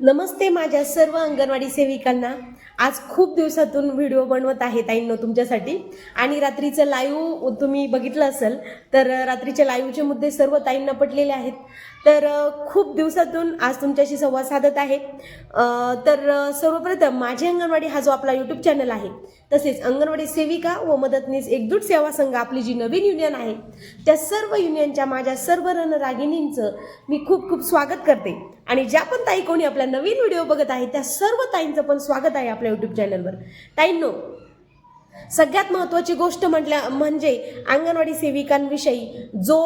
नमस्ते माझ्या सर्व अंगणवाडी सेविकांना. आज खूप दिवसातून व्हिडिओ बनवत आहे ताईंनो तुमच्यासाठी. आणि रात्रीचं लाईव्ह तुम्ही बघितलं असेल तर रात्रीच्या लाईव्हचे मुद्दे सर्व ताईंना पटलेले आहेत. तर खूप दिवसातून आज तुमच्याशी संवाद साधत आहे. तर सर्वप्रथम माझी अंगणवाडी हा जो आपला यूट्यूब चॅनल आहे तसेच अंगणवाडी सेविका व मदतनीस एकजूट सेवा संघ आपली जी नवीन युनियन आहे त्या सर्व युनियनच्या माझ्या सर्व रणरागिणींचं मी खूप खूप स्वागत करते. आणि ज्या पण ताई कोणी आपला नवीन व्हिडिओ बघत आहे त्या सर्व ताईंचं पण स्वागत आहे आपल्या यूट्यूब चॅनलवर ताईंनो सगळ्यात महत्त्वाची गोष्ट म्हटल्या म्हणजे अंगणवाडी सेविकांविषयी जो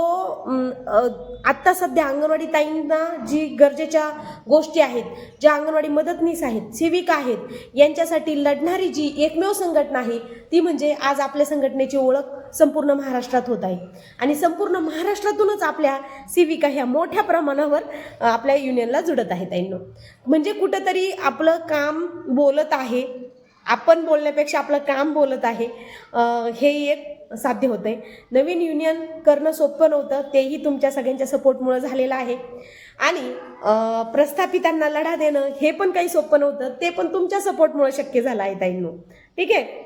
आत्ता सध्या अंगणवाडी ताईंना जी गरजेच्या गोष्टी आहेत ज्या अंगणवाडी मदतनीस आहेत सेविका आहेत यांच्यासाठी लढणारी जी एकमेव संघटना आहे ती म्हणजे आज आपल्या संघटनेची ओळख संपूर्ण महाराष्ट्रात होत आहे. आणि संपूर्ण महाराष्ट्रातूनच आपल्या सेविका ह्या मोठ्या प्रमाणावर आपल्या युनियनला जुडत आहेत ताईंनो. म्हणजे कुठंतरी आपलं काम बोलत आहे आपण बोलण्यापेक्षा आपलं काम बोलत आहे. हे एक साध्य होतं आहे नवीन युनियन करणं सोपं नव्हतं तेही तुमच्या सगळ्यांच्या सपोर्टमुळं झालेलं आहे. आणि प्रस्थापितांना लढा देणं हे पण काही सोपं नव्हतं ते पण तुमच्या सपोर्टमुळे शक्य झालं आहे ताईंनो. ठीक आहे?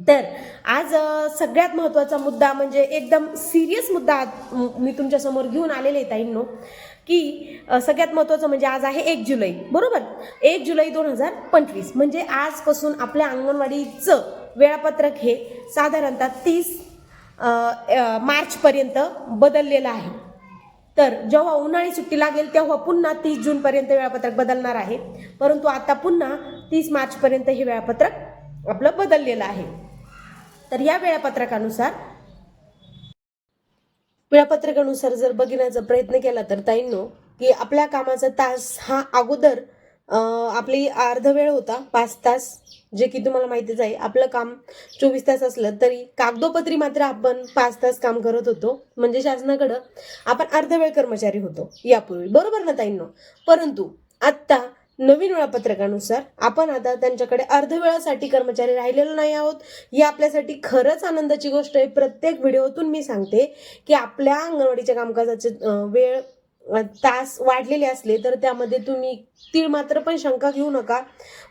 तर आज सगळ्यात महत्त्वाचा मुद्दा म्हणजे एकदम सिरियस मुद्दा मी तुमच्यासमोर घेऊन आलेले आहे ताईंनो. की सगळ्यात महत्त्वाचं म्हणजे आज आहे एक जुलै बरोबर? एक जुलै दोन हजार पंचवीस म्हणजे आजपासून आपल्या अंगणवाडीचं वेळापत्रक हे साधारणतः तीस मार्चपर्यंत बदललेलं आहे. तर जेव्हा उन्हाळी सुट्टी लागेल तेव्हा पुन्हा तीस जूनपर्यंत वेळापत्रक बदलणार आहे. परंतु आता पुन्हा तीस मार्चपर्यंत हे वेळापत्रक आपलं बदललेलं आहे. तर या वेळापत्रकानुसार वेळापत्रकानुसार जर बघण्याचा प्रयत्न केला तर ताईंनो की आपल्या कामाचा तास हा अगोदर आपली अर्ध वेळ होता पाच तास जे की तुम्हाला माहितीच आहे आपलं काम चोवीस तास असलं तरी कागदोपत्री मात्र आपण पाच तास काम करत होतो. म्हणजे शासनाकडं आपण अर्धवेळ कर्मचारी होतो यापूर्वी. बरोबर ना ताईंनो? परंतु आत्ता नवीन वेळापत्रकानुसार आपण आता त्यांच्याकडे अर्धवेळासाठी कर्मचारी राहिलेलो नाही आहोत. ही आपल्यासाठी खरंच आनंदाची गोष्ट आहे. प्रत्येक व्हिडिओतून मी सांगते की आपल्या अंगणवाडीच्या कामकाजाचे वेळ तास वाढलेले असले तर त्यामध्ये तुम्ही तीळ मात्र पण शंका घेऊ नका.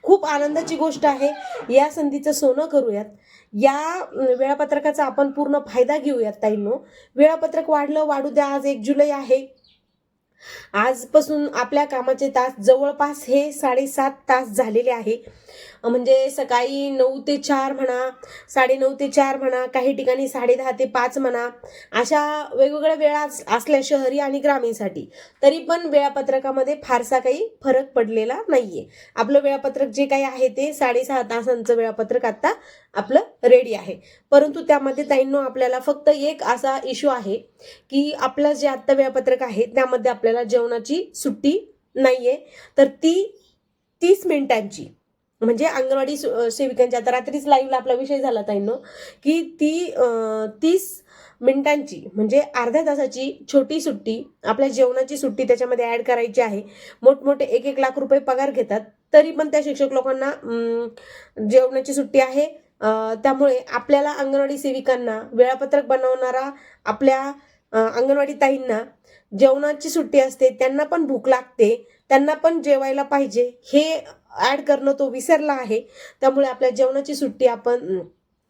खूप आनंदाची गोष्ट आहे. या संधीचं सोनं करूयात. या वेळापत्रकाचा आपण पूर्ण फायदा घेऊयात ताईंनो. वेळापत्रक वाढलं वाढू द्या. आज एक जुलै आहे. आजपासून आपल्या कामाचे तास जवळपास हे साडेसात तास झालेले आहे. म्हणजे सकाळी नऊ ते चार म्हणा साडेनऊ ते चार म्हणा काही ठिकाणी साडेदहा ते पाच म्हणा अशा वेगवेगळ्या वेळा अस- असल्या शहरी आणि ग्रामीणसाठी. तरी पण वेळापत्रकामध्ये फारसा काही फरक पडलेला नाहीये. आपलं वेळापत्रक जे काही आहे ते साडेसहा तासांचं वेळापत्रक आता आपलं रेडी आहे. परंतु त्यामध्ये ताईंनो आपल्याला फक्त एक असा इश्यू आहे की आपलं जे आत्ता वेळापत्रक आहे त्यामध्ये आपल्याला जेवणाची सुट्टी नाहीये. तर ती तीस मिनिटांची म्हणजे अंगणवाडी सु- सेविकांच्या आता रात्रीच लाईव्हला आपला विषय झाला ताईंनो की ती तीस मिनिटांची म्हणजे अर्ध्या तासाची छोटी सुट्टी आपल्या जेवणाची सुट्टी त्याच्यामध्ये ॲड करायची आहे. मोठमोठे एक एक लाख रुपये पगार घेतात तरी पण त्या शिक्षक लोकांना जेवणाची सुट्टी आहे. त्यामुळे आपल्याला अंगणवाडी सेविकांना वेळापत्रक बनवणारा आपल्या अंगणवाडी ताईंना जेवणाची सुट्टी असते त्यांना पण भूक लागते त्यांना पण जेवायला पाहिजे हे ॲड करणं तो विसरला आहे. त्यामुळे आपल्या जेवणाची सुट्टी आपण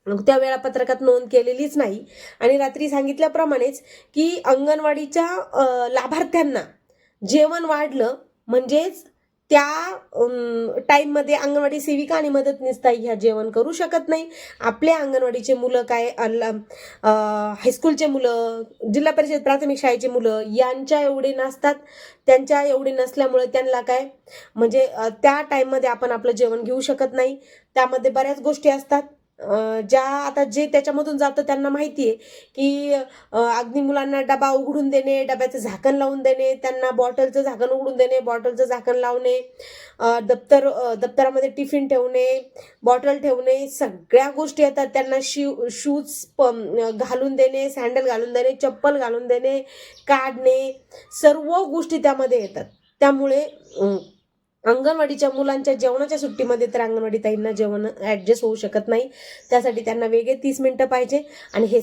त्या वेळापत्रकात नोंद केलेलीच नाही. आणि रात्री सांगितल्याप्रमाणेच की अंगणवाडीच्या लाभार्थ्यांना जेवण वाढलं म्हणजेच त्या टाईममध्ये अंगणवाडी सेविका आणि मदतनीस ताई ह्या जेवण करू शकत नाही. आपल्या अंगणवाडीचे मुलं काय हायस्कूलचे मुलं जिल्हा परिषद प्राथमिक शाळेचे मुलं यांच्या एवढे नसतात. त्यांच्या एवढे नसल्यामुळे त्यांना काय म्हणजे त्या टाईममध्ये आपण आपलं जेवण घेऊ शकत नाही. त्यामध्ये बऱ्याच गोष्टी असतात. ज्या आता जे त्याच्यामधून जातं त्यांना माहिती आहे की अं, अगदी मुलांना डबा उघडून देणे डब्याचं झाकण लावून देणे त्यांना बॉटलचं झाकण उघडून देणे बॉटलचं झाकण लावणे दप्तर दप्तरामध्ये टिफिन ठेवणे बॉटल ठेवणे सगळ्या गोष्टी येतात. त्यांना शिव शूज घालून देणे सँडल घालून देणे चप्पल घालून देणे काढणे सर्व गोष्टी त्यामध्ये येतात. त्यामुळे अंगणवाडीच्या मुलांच्या जेवणाच्या सुट्टीमध्ये तर अंगणवाडी ताईंना जेवण ॲडजस्ट होऊ शकत नाही. त्यासाठी त्यांना वेगळे तीस मिनटं पाहिजे आणि हे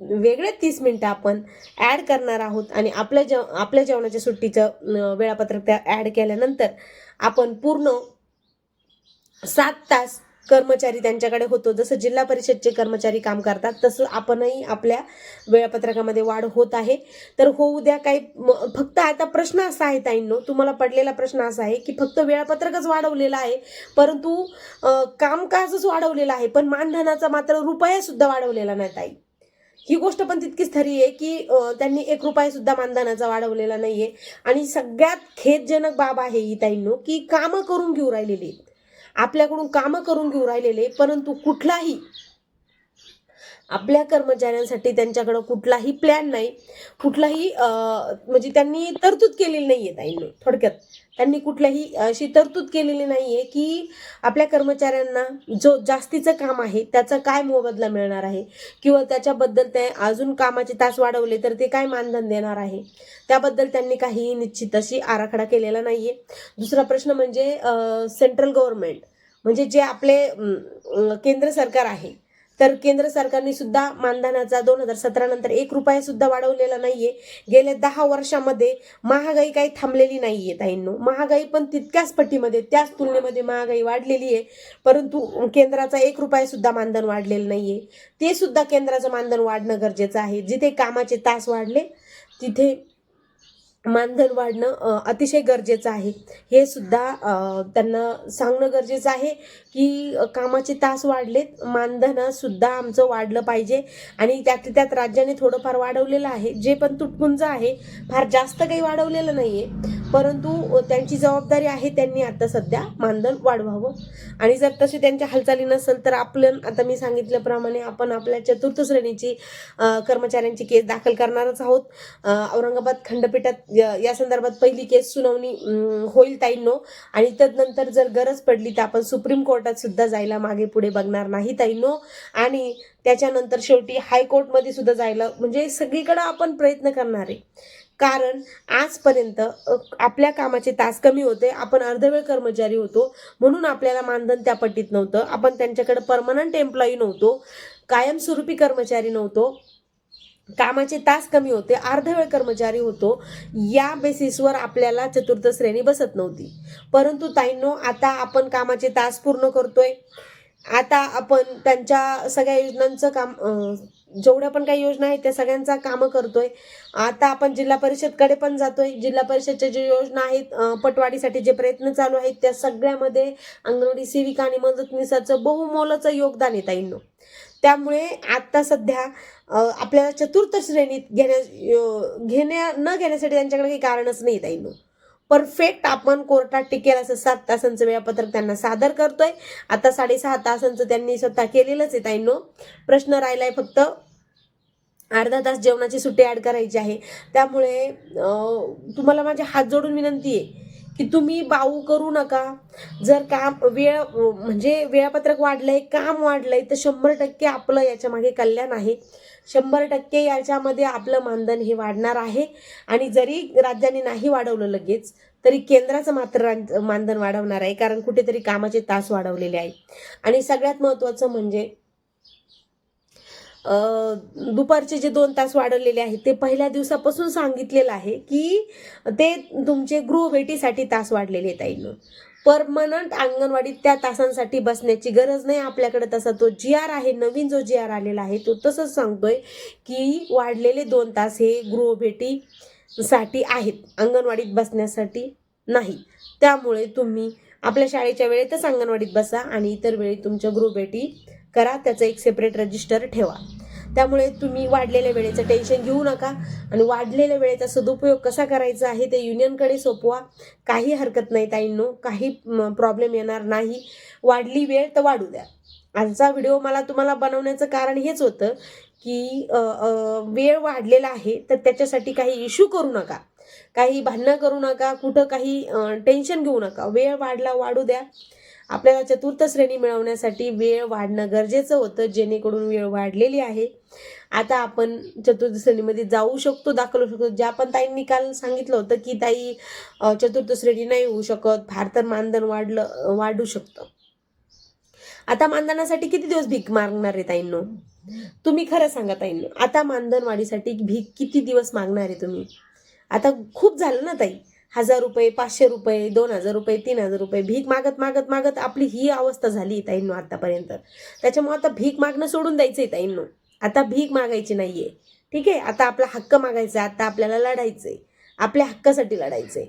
वेगळे तीस मिनटं आपण ॲड करणार आहोत आणि आपल्या जेव आपल्या जेवणाच्या सुट्टीचं वेळापत्रक त्या ॲड केल्यानंतर आपण पूर्ण सात तास कर्मचारी त्यांच्याकडे होतो. जसं जिल्हा परिषदचे कर्मचारी काम करतात तसं आपणही आपल्या वेळापत्रकामध्ये वाढ होत आहे. तर होऊ द्या काही फक्त आता प्रश्न असा आहे ताईंनो तुम्हाला पडलेला प्रश्न असा आहे की फक्त वेळापत्रकच वाढवलेलं आहे परंतु कामकाजच वाढवलेलं आहे पण मानधनाचा मात्र रुपया सुद्धा वाढवलेला नाही ताई. ही गोष्ट पण तितकीच खरी आहे की त्यांनी एक रुपया सुद्धा मानधनाचा वाढवलेला नाहीये. आणि सगळ्यात खेदजनक बाब आहे ही ताईंनो की कामं करून घेऊ राहिलेली आहेत. आपल्याकडून कामं करून घेऊ राहिलेले परंतु कुठलाही आपल्या कर्मचाऱ्यांसाठी त्यांच्याकडं कुठलाही प्लॅन नाही. कुठलाही अं, म्हणजे त्यांनी तरतूद केलेली नाहीये ताईंनी थोडक्यात. त्यांनी कुठल्याही अशी तरतूद केलेली नाहीये की आपल्या कर्मचाऱ्यांना जो जास्तीचं काम आहे त्याचा काय मोबदला मिळणार आहे? किंवा त्याच्याबद्दल ते अजून कामाचे तास वाढवले तर ते काय मानधन देणार आहे? त्याबद्दल त्यांनी काही निश्चित अशी आराखडा केलेला नाहीये. दुसरा प्रश्न म्हणजे सेंट्रल गव्हर्नमेंट म्हणजे जे आपले केंद्र सरकार आहे तर केंद्र सरकारने सुद्धा मानधनाचा दोन हजार सतरा नंतर एक रुपया सुद्धा वाढवलेला नाहीये. गेल्या दहा वर्षामध्ये महागाई काही थांबलेली नाहीये ताईंनो. महागाई पण तितक्याच पट्टीमध्ये त्याच तुलनेमध्ये महागाई वाढलेली आहे. परंतु केंद्राचा एक रुपया सुद्धा मानधन वाढलेलं नाहीये. ते सुद्धा केंद्राचं मानधन वाढणं गरजेचं आहे. जिथे कामाचे तास वाढले तिथे मानधन वाढणं अतिशय गरजेचं आहे. हे सुद्धा त्यांना सांगणं गरजेचं आहे. की कामाचे तास वाढलेत. मानधन सुद्धा आमचं वाढलं पाहिजे. आणि त्यात त्यात राज्याने थोडंफार वाढवलेलं आहे. जे पण तुटपुंज आहे फार जास्त काही वाढवलेलं नाहीये. परंतु त्यांची जबाबदारी आहे त्यांनी आता सध्या मानधन वाढवावं. आणि जर तसे त्यांच्या हालचाली नसेल तर आपलं आता मी सांगितल्याप्रमाणे आपण आपल्या चतुर्थ श्रेणीची कर्मचाऱ्यांची केस दाखल करणारच आहोत. औरंगाबाद खंडपीठात या या संदर्भात पहिली केस सुनावणी होईल ताईंनो. आणि तदनंतर जर गरज पडली तर आपण सुप्रीम कोर्ट हायकोर्टात सुद्धा जायला मागे पुढे बघणार नाही ताईनो आणि त्याच्यानंतर शेवटी हायकोर्टमध्ये सुद्धा जायला म्हणजे सगळीकडं आपण प्रयत्न करणार आहे. कारण आजपर्यंत आपल्या कामाचे तास कमी होते आपण अर्धवेळ कर्मचारी होतो म्हणून आपल्याला मानधन त्या पट्टीत नव्हतं. आपण त्यांच्याकडे परमनंट एम्प्लॉई नव्हतो कायमस्वरूपी कर्मचारी नव्हतो. कामाचे तास कमी होते अर्धवेळ कर्मचारी होतो या बेसिसवर आपल्याला चतुर्थ श्रेणी बसत नव्हती. परंतु ताईंनो आता आपण कामाचे तास पूर्ण करतोय. आता आपण त्यांच्या सगळ्या योजनांचं काम जेवढ्या पण काही योजना आहेत त्या सगळ्यांचा कामं करतोय. आता आपण जिल्हा परिषदकडे पण जातोय. जिल्हा परिषदच्या ज्या योजना आहेत पटवाडीसाठी जे प्रयत्न चालू आहेत त्या सगळ्यामध्ये अंगणवाडी सेविका आणि मदतनीसाचं बहुमोलाचं योगदान आहे ताईंनो. त्यामुळे आता सध्या आपल्याला चतुर्थ श्रेणीत घेण्या घेण्या न घेण्यासाठी त्यांच्याकडे काही कारणच नाही ताईंनो परफेक्ट आपण कोर्टात टिकेल असं सात तासांचं वेळापत्रक त्यांना सादर करतोय. आता साडेसहा तासांचं त्यांनी स्वतः केलेलंच आहे ताईंनो प्रश्न राहिलाय फक्त. अर्धा तास जेवणाची सुट्टी ऍड करायची आहे. त्यामुळे तुम्हाला माझे हात जोडून विनंती आहे. की तुम्ही बाऊ करू नका. जर काम वेळ म्हणजे वेळापत्रक वाढलंय काम वाढलंय तर शंभर टक्के आपलं याच्या मागे कल्याण आहे. शंभर टक्के याच्यामध्ये आपलं मानधन हे वाढणार आहे. आणि जरी राज्याने नाही वाढवलं लगेच तरी केंद्राचं मात्र मानधन वाढवणार आहे कारण कुठेतरी कामाचे तास वाढवलेले आहेत. आणि सगळ्यात महत्त्वाचं म्हणजे दुपारचे जे दोन तास वाढवलेले आहेत ते पहिल्या दिवसापासून सांगितलेलं आहे की ते तुमचे गृहभेटीसाठी तास वाढलेले आहेत आईनं परमनंट अंगणवाडीत त्या तासांसाठी बसण्याची गरज नाही आपल्याकडे. तसा तो जी आर आहे नवीन जो जी आर आलेला आहे तो तसंच सांगतोय की वाढलेले दोन तास हे गृहभेटीसाठी आहेत अंगणवाडीत बसण्यासाठी नाही. त्यामुळे तुम्ही आपल्या शाळेच्या वेळेतच अंगणवाडीत बसा आणि इतर वेळी तुमच्या गृहभेटी करा त्याचं एक सेपरेट रजिस्टर ठेवा. त्यामुळे तुम्ही वाढलेल्या वेळेचं टेन्शन घेऊ नका आणि वाढलेल्या वेळेचा सदुपयोग कसा करायचा आहे ते युनियनकडे सोपवा. काही हरकत नाही ताईंनो काही प्रॉब्लेम येणार नाही. वाढली वेळ तर वाढू द्या. आजचा व्हिडिओ मला तुम्हाला बनवण्याचं कारण हेच होतं की वेळ वाढलेला आहे तर त्याच्यासाठी काही इश्यू करू नका. काही भांडणं करू नका कुठं काही टेन्शन घेऊ नका. वेळ वाढला वाढू द्या. आपल्याला चतुर्थ श्रेणी मिळवण्यासाठी वेळ वाढणं गरजेचं होतं जेणेकरून वेळ वाढलेली आहे. आता आपण चतुर्थ श्रेणीमध्ये जाऊ शकतो दाखल होऊ शकतो. ज्या पण ताईंनी काल सांगितलं होतं की ताई चतुर्थ श्रेणी नाही होऊ शकत फार तर मानधन वाढलं वाढू शकतं. आता मानधनासाठी किती दिवस भीक मागणार आहे ताईंनो? तुम्ही खरं सांगा ताईंनो. आता मानधन वाढीसाठी भीक किती दिवस मागणार आहे तुम्ही? आता खूप झालं ना ताई. हजार रुपये पाचशे रुपये दोन हजार रुपये तीन हजार रुपये भीक मागत मागत मागत आपली ही अवस्था झाली ताईंनो आतापर्यंत. त्याच्यामुळे आता भीक मागणं सोडून द्यायचंय ताईंनो. आता भीक मागायची नाहीये. ठीक आहे? आता आपला हक्क मागायचा आहे, आता आपल्याला लढायचंय. आपल्या हक्कासाठी लढायचंय.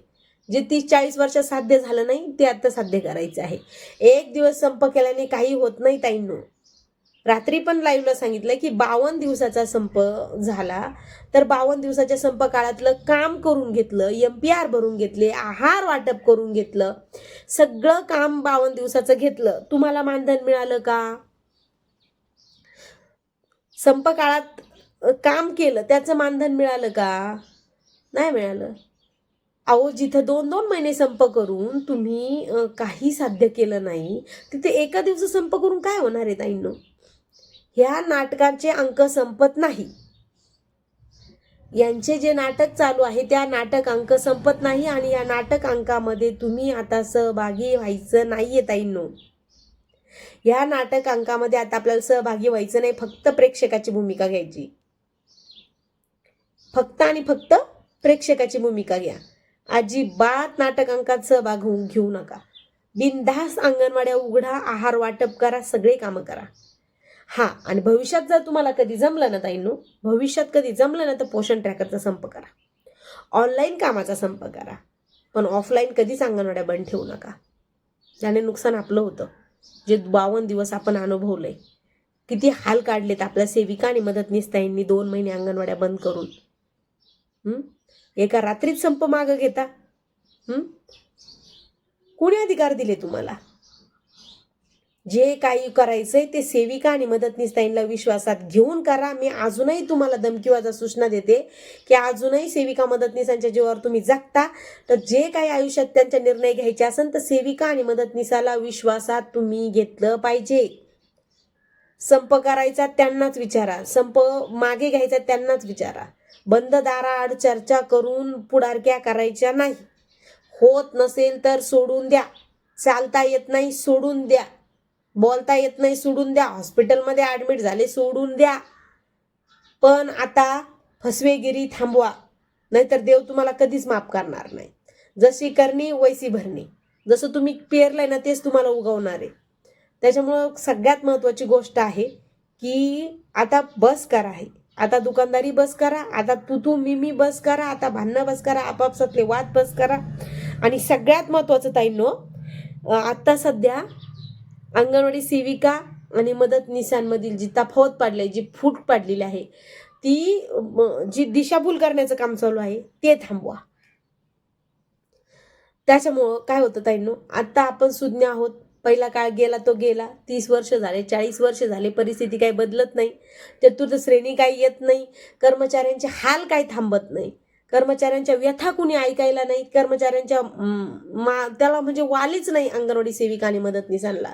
जे तीस चाळीस वर्षात साध्य झालं नाही ते आता साध्य करायचं आहे. एक दिवस संप केल्याने काही होत नाही ताईंनो. रात्री पण लाईव्हला सांगितलं की बावन्न दिवसाचा संप झाला. तर बावन्न दिवसाच्या संप काळातलं काम करून घेतलं एम पी आर भरून घेतले आहार वाटप करून घेतलं सगळं काम बावन्न दिवसाचं घेतलं. तुम्हाला मानधन मिळालं का? संप काळात काम केलं त्याचं मानधन मिळालं का? नाही मिळालं. अहो जिथं दोन दोन महिने संप करून तुम्ही काही साध्य केलं नाही तिथे एका दिवस संप करून काय होणार आहे ताईंनो? ह्या नाटकांचे अंक संपत नाही. यांचे जे नाटक चालू आहे त्या नाटक अंक संपत नाही आणि या नाटक अंकामध्ये तुम्ही आता सहभागी व्हायचं नाहीये ताईंनो. या नाटक अंकामध्ये आता आपल्याला सहभागी व्हायचं नाही फक्त प्रेक्षकाची भूमिका घ्यायची. फक्त आणि फक्त प्रेक्षकाची भूमिका घ्या. अजिबात नाटक अंकात सहभाग होऊन घेऊ नका. बिनधास अंगणवाड्या उघडा आहार वाटप करा सगळे कामं करा. हां आणि भविष्यात जर तुम्हाला कधी जमलं ना ताईंनो भविष्यात कधी जमलं ना तर पोषण ट्रॅकरचा संप करा. ऑनलाईन कामाचा संप करा. पण ऑफलाईन कधीच अंगणवाड्या बंद ठेवू नका. ज्याने नुकसान आपलं होतं. जे बावन्न दिवस आपण अनुभवलं आहे किती हाल काढलेत आपल्या सेविका आणि मदतनीस ताईंनी दोन महिने अंगणवाड्या बंद करून. एका रात्रीत संप मागं घेता. कोणी अधिकार दिले तुम्हाला? जे काही करायचंय ते सेविका आणि मदतनीस ताईंना विश्वासात घेऊन करा. मी अजूनही तुम्हाला धमकीवाजा सूचना देते की अजूनही सेविका मदतनीसांच्या जीवावर तुम्ही जगता. तर जे काही आयुष्यात त्यांचा निर्णय घ्यायचे असेल तर सेविका आणि मदतनीसाला विश्वासात तुम्ही घेतलं पाहिजे. संप करायचा त्यांनाच विचारा. संप मागे घ्यायचा त्यांनाच विचारा. बंद दाराआड चर्चा करून पुढारक्या करायच्या नाही. होत नसेल तर सोडून द्या. चालता येत नाही सोडून द्या. बोलता येत नाही सोडून द्या. हॉस्पिटलमध्ये ॲडमिट झाले सोडून द्या. पण आता फसवेगिरी थांबवा. नाहीतर देव तुम्हाला कधीच माफ करणार नाही. जशी करणी वैसी भरणी. जसं तुम्ही पेरलंय ना तेच तुम्हाला उगवणार आहे. त्याच्यामुळं सगळ्यात महत्त्वाची गोष्ट आहे की आता बस करा आहे आता दुकानदारी बस करा. आता तू तू मी मी बस करा. आता भांडणं बस करा. आपापसातले वाद बस करा. आणि सगळ्यात महत्त्वाचं ताईंनो अं, आता सध्या अंगणवाडी सेविका आणि मदतनीसांमधील जी तफावत पाडली आहे जी फूट पाडलेली आहे ती जी दिशाभूल करण्याचं काम चालू आहे ते थांबवा. त्याच्यामुळं काय होतं ताईंनो आता आपण सुज्ञ आहोत. पहिला काळ गेला तो गेला. तीस वर्ष झाले चाळीस वर्ष झाले परिस्थिती काही बदलत नाही. चतुर्थ श्रेणी काही येत नाही. कर्मचाऱ्यांचे हाल काही थांबत नाही. कर्मचाऱ्यांच्या व्यथा कुणी ऐकायला नाही कर्मचाऱ्यांच्या मा त्याला म्हणजे वालीच नाही अंगणवाडी सेविका आणि मदतनीसांना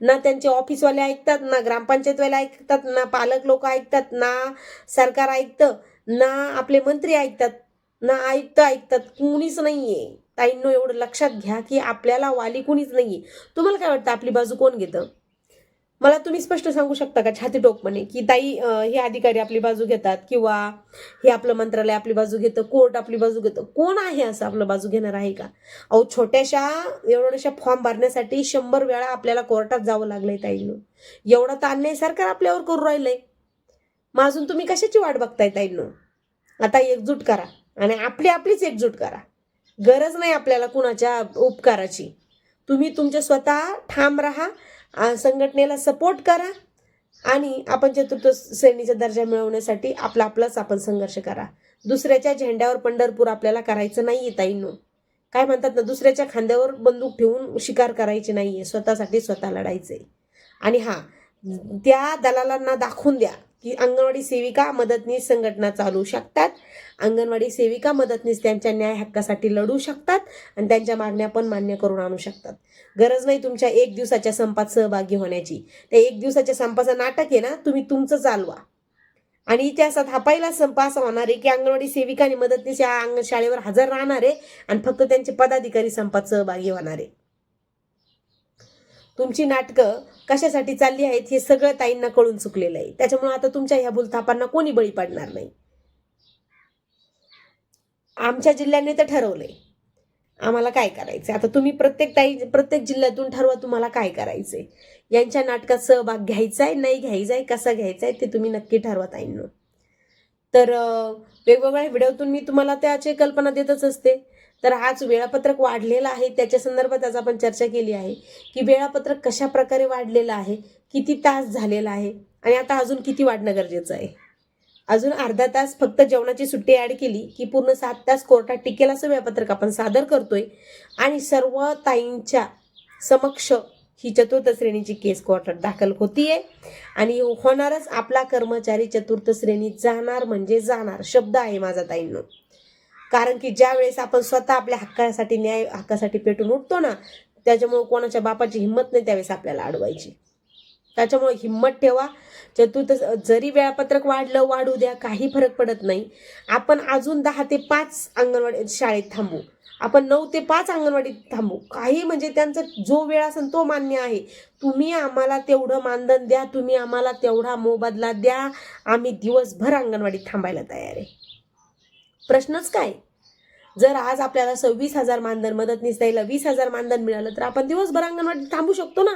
ना त्यांचे ऑफिसवाले ऐकतात ना ग्रामपंचायतवाले ऐकतात ना पालक लोक ऐकतात ना सरकार ऐकतं ना आपले मंत्री ऐकतात ना आयुक्त ऐकतात कुणीच नाहीये. ताईंनो एवढं लक्षात घ्या की आपल्याला वाली कुणीच नाहीये. तुम्हाला काय वाटतं आपली बाजू कोण घेतं? मला तुम्ही स्पष्ट सांगू शकता का छाती टोकपणे की ताई हे अधिकारी आपली बाजू घेतात किंवा हे आपलं मंत्रालय आपली बाजू घेतं कोर्ट आपली बाजू घेतं कोण आहे असं आपलं बाजू घेणार आहे का? अहो छोट्याशा एवढ्याशा फॉर्म भरण्यासाठी शंभर वेळा आपल्याला कोर्टात जावं लागलंय ताईनं. एवढा तर अन्याय सरकार आपल्यावर करू राहिलंय. मग अजून तुम्ही कशाची वाट बघताय ताईंनो? आता एकजूट करा आणि आपली आपलीच एकजूट करा. गरज नाही आपल्याला कुणाच्या उपकाराची. तुम्ही तुमच्या स्वतः ठाम राहा संघटनेला सपोर्ट करा आणि आपण चतुर्थ श्रेणीचा दर्जा मिळवण्यासाठी आपला आपलाच आपण संघर्ष करा. दुसऱ्याच्या झेंड्यावर पंढरपूर आपल्याला करायचं नाही आहे ताईंनो. काय म्हणतात ना दुसऱ्याच्या खांद्यावर बंदूक ठेवून शिकार करायची नाही आहे स्वतःसाठी स्वतः लढायचं आहे आणि हां त्या दलालांना दाखवून द्या. की अंगणवाडी सेविका मदतनीस संघटना चालू शकतात. अंगणवाडी सेविका मदतनीस त्यांच्या न्याय हक्कासाठी लढू शकतात आणि त्यांच्या मागण्या पण मान्य करून आणू शकतात. गरज नाही तुमच्या एक दिवसाच्या संपात सहभागी होण्याची. त्या एक दिवसाच्या संपाचं नाटक आहे ना तुम्ही तुमचं चालवा. आणि इतिहासात हा पहिला संप असा होणार आहे की अंगणवाडी सेविका आणि मदतनीस या अंग शाळेवर हजर राहणार आहे आणि फक्त त्यांचे पदाधिकारी संपात सहभागी होणार आहे. तुमची नाटकं कशासाठी चालली आहेत हे सगळं ताईंना कळून चुकलेलं आहे. त्याच्यामुळे आता तुमच्या ह्या भूलथापांना कोणी बळी पडणार नाही. आमच्या जिल्ह्याने तर ठरवलंय. आम्हाला काय करायचं आता तुम्ही प्रत्येक ताई प्रत्येक जिल्ह्यातून ठरवा तुम्हाला काय करायचंय. यांच्या नाटकात सहभाग घ्यायचा आहे नाही घ्यायचा आहे कसा घ्यायचा आहे ते तुम्ही नक्की ठरवा ताईंना. तर वेगवेगळ्या व्हिडिओतून मी तुम्हाला त्याची कल्पना देतच असते. तर आज वेळापत्रक वाढलेलं आहे. त्याच्या संदर्भात आज आपण चर्चा केली आहे की वेळापत्रक कशा प्रकारे वाढलेलं आहे किती तास झालेला आहे आणि आता अजून किती वाढणं गरजेचं आहे? अजून अर्धा तास फक्त जेवणाची सुट्टी ॲड केली की पूर्ण सात तास कोर्टात टिकेल असं वेळापत्रक आपण सादर करतोय आणि सर्व ताईंच्या समक्ष ही चतुर्थ श्रेणीची केस कोर्टात दाखल होतीये. आणि होणारच आपला कर्मचारी चतुर्थ श्रेणीत जाणार म्हणजे जाणार शब्द आहे माझा ताईंनो. कारण की ज्या वेळेस आपण स्वतः आपल्या हक्कासाठी न्याय हक्कासाठी पेटून उठतो ना त्याच्यामुळे कोणाच्या बापाची हिंमत नाही त्यावेळेस आपल्याला अडवायची. त्याच्यामुळे हिंमत ठेवा. चतुर्थ जरी वेळापत्रक वाढलं वाढू द्या काही फरक पडत नाही. आपण अजून दहा ते पाच अंगणवाडी शाळेत थांबू. आपण नऊ ते पाच अंगणवाडीत थांबू. काही म्हणजे त्यांचा जो वेळ असेल तो मान्य आहे. तुम्ही आम्हाला तेवढं मानधन द्या तुम्ही आम्हाला तेवढा मोबदला द्या. आम्ही दिवसभर अंगणवाडीत थांबायला तयार आहे. प्रश्नच काय? जर आज आपल्याला सव्वीस हजार मानधन मदतनीस द्यायला वीस हजार मानधन मिळालं तर आपण दिवसभर अंगणवाडीत थांबू शकतो ना?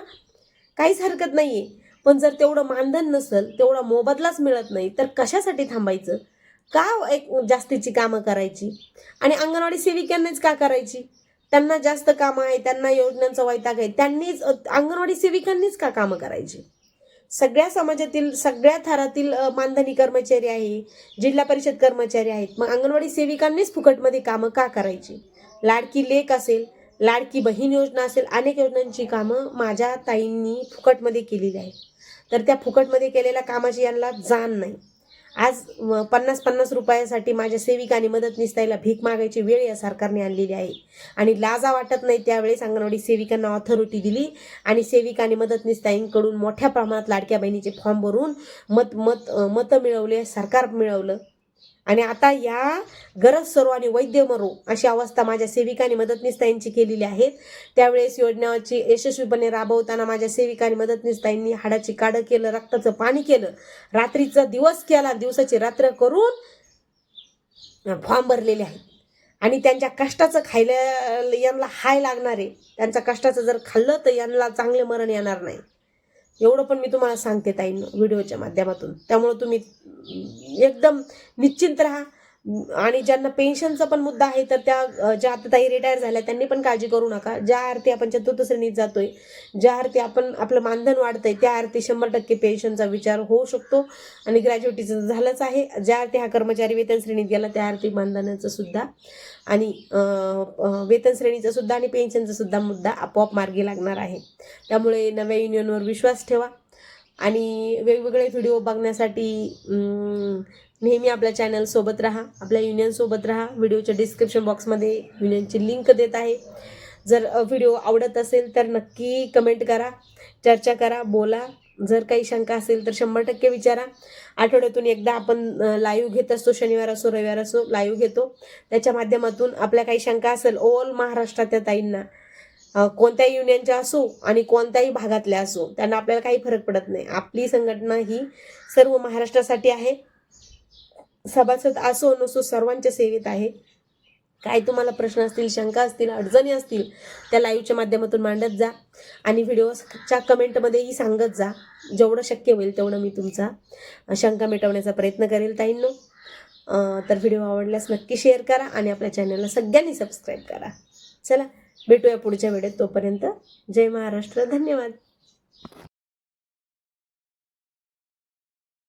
काहीच हरकत नाहीये. पण जर तेवढं मानधन नसेल तेवढा मोबदलाच मिळत नाही तर कशासाठी थांबायचं? का एक जास्तीची कामं करायची? आणि अंगणवाडी सेविकांनीच का करायची? त्यांना जास्त कामं आहे त्यांना योजनांचा वैताग आहे त्यांनीच अंगणवाडी सेविकांनीच का कामं करायची? सगळ्या समाजातील सगळ्या थरातील मानधनी कर्मचारी आहे जिल्हा परिषद कर्मचारी आहेत. मग अंगणवाडी सेविकांनीच फुकटमध्ये कामं का करायची? लाडकी लेख असेल लाडकी बहीण योजना असेल अनेक योजनांची कामं माझ्या ताईंनी फुकटमध्ये केलेली आहेत. तर त्या फुकटमध्ये केलेल्या कामाची यांना जाण नाही. आज पन्नास पन्नास रुपयासाठी माझ्या सेविकांनी मदतनीस ताईला भीक मागायची वेळ या सरकारने आणलेली आहे. आणि लाजा वाटत नाही त्यावेळेस अंगणवाडी सेविकांना ऑथॉरिटी दिली आणि सेविकांनी मदतनीस ताईंकडून मोठ्या प्रमाणात लाडक्या बहिणीचे फॉर्म भरून मत मत मतं मिळवले सरकार मिळवलं. आणि आता या गरज सरो आणि वैद्य मरो अशी अवस्था माझ्या सेविकांनी मदतनीस ताईंची केलेली आहेत त्यावेळेस योजनाची यशस्वीपणे राबवताना माझ्या सेविकांनी मदतनीस ताईंनी हाडाची काढं केलं रक्ताचं पाणी केलं. रात्रीचा दिवस केला दिवसाची रात्र करून फॉर्म भरलेले आहेत. आणि त्यांच्या कष्टाचं खायला यांना हाय लागणार. आहे त्यांच्या कष्टाचं जर खाल्लं तर यांना चांगले मरण येणार नाही. एवढं पण मी तुम्हाला सांगते ताईंनो व्हिडिओच्या माध्यमातून. त्यामुळं तुम्ही एकदम निश्चिंत राहा. आणि ज्यांना पेन्शनचा पण मुद्दा आहे तर त्या ज्या आता ताई रिटायर झाल्या त्यांनी पण काळजी करू नका. ज्या अर्थी आपण चतुर्थ श्रेणीत जातोय ज्या अर्थी आपण आपलं मानधन वाढतंय त्या अर्थी शंभर टक्के पेन्शनचा विचार होऊ शकतो आणि ग्रॅज्युएटीचं झालंच आहे. ज्या अर्थी हा कर्मचारी वेतन श्रेणीत गेला त्या अर्थी मानधनाचं सुद्धा आणि वेतन श्रेणीचा सुद्धा आणि पेन्शनचा सुद्धा मुद्दा आपोआप मार्गी लागणार आहे. त्यामुळे नव्या युनियनवर विश्वास ठेवा आणि वेगवेगळे व्हिडिओ बघण्यासाठी नेहमी आपल्या चॅनलसोबत राहा आपल्या युनियनसोबत राहा. व्हिडिओच्या डिस्क्रिप्शन बॉक्समध्ये युनियनची लिंक देत आहे. जर व्हिडिओ आवडत असेल तर नक्की कमेंट करा चर्चा करा बोला. जर काही शंका असेल तर शंभर टक्के विचारा. आठवड्यातून एकदा आपण लाईव्ह घेत असतो शनिवार असो रविवार असो लाईव्ह घेतो. त्याच्या माध्यमातून आपल्या काही शंका असेल ऑल महाराष्ट्रातल्या ताईंना कोणत्याही युनियनच्या असो आणि कोणत्याही भागातल्या असो त्यांना आपल्याला काही फरक पडत नाही. आपली संघटना ही सर्व महाराष्ट्रासाठी आहे. सभासद असो नसो सर्वांच्या सेवेत आहे. काय तुम्हाला प्रश्न असतील शंका असतील अडचणी असतील त्या लाईव्हच्या माध्यमातून मांडत जा. आणि व्हिडिओच्या कमेंटमध्येही सांगत जा. जेवढं शक्य होईल तेवढं मी तुमचा शंका मिटवण्याचा प्रयत्न करेल ताईंनो. तर व्हिडिओ आवडल्यास नक्की शेअर करा आणि आपल्या चॅनलला सगळ्यांनी सबस्क्राईब करा. चला भेटूया पुढच्या वेळेत. तोपर्यंत जय महाराष्ट्र. धन्यवाद.